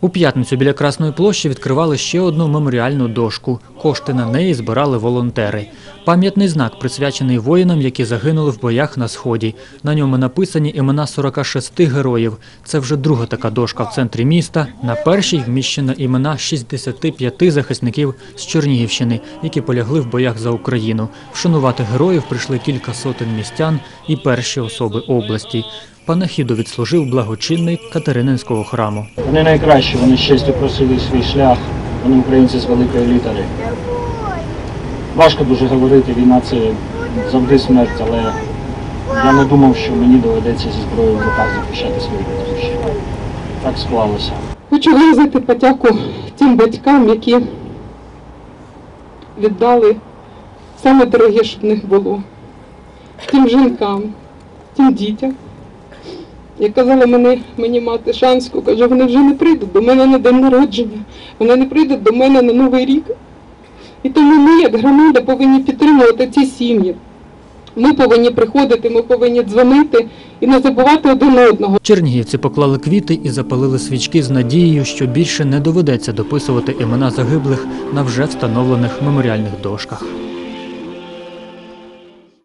У п'ятницю біля Красної площі відкривали ще одну меморіальну дошку. Кошти на неї збирали волонтери. Пам'ятний знак присвячений воїнам, які загинули в боях на сході. На ньому написані імена 46 героїв. Це вже друга така дошка в центрі міста. На першій вміщено імена 65 захисників з Чернігівщини, які полягли в боях за Україну. Вшанувати героїв прийшли кілька сотень містян і перші особи області. Панахіду відслужив благочинний Катерининського храму. Вони найкращі, вони честю просили свій шлях, вони українці з великої літери. Важко дуже говорити, війна це завжди смерть, але я не думав, що мені доведеться зі зброєю в руках захищати свою батьківщину. Так склалося. Хочу виразити подяку тим батькам, які віддали саме дороге, що в них було. Тим жінкам, тим дітям. Як казала мені, мені мати Шанську, каже, вони вже не прийдуть до мене на день народження, вони не прийдуть до мене на Новий рік. І тому ми, як громада, повинні підтримувати ці сім'ї. Ми повинні приходити, ми повинні дзвонити і не забувати один одного. Чернігівці поклали квіти і запалили свічки з надією, що більше не доведеться дописувати імена загиблих на вже встановлених меморіальних дошках.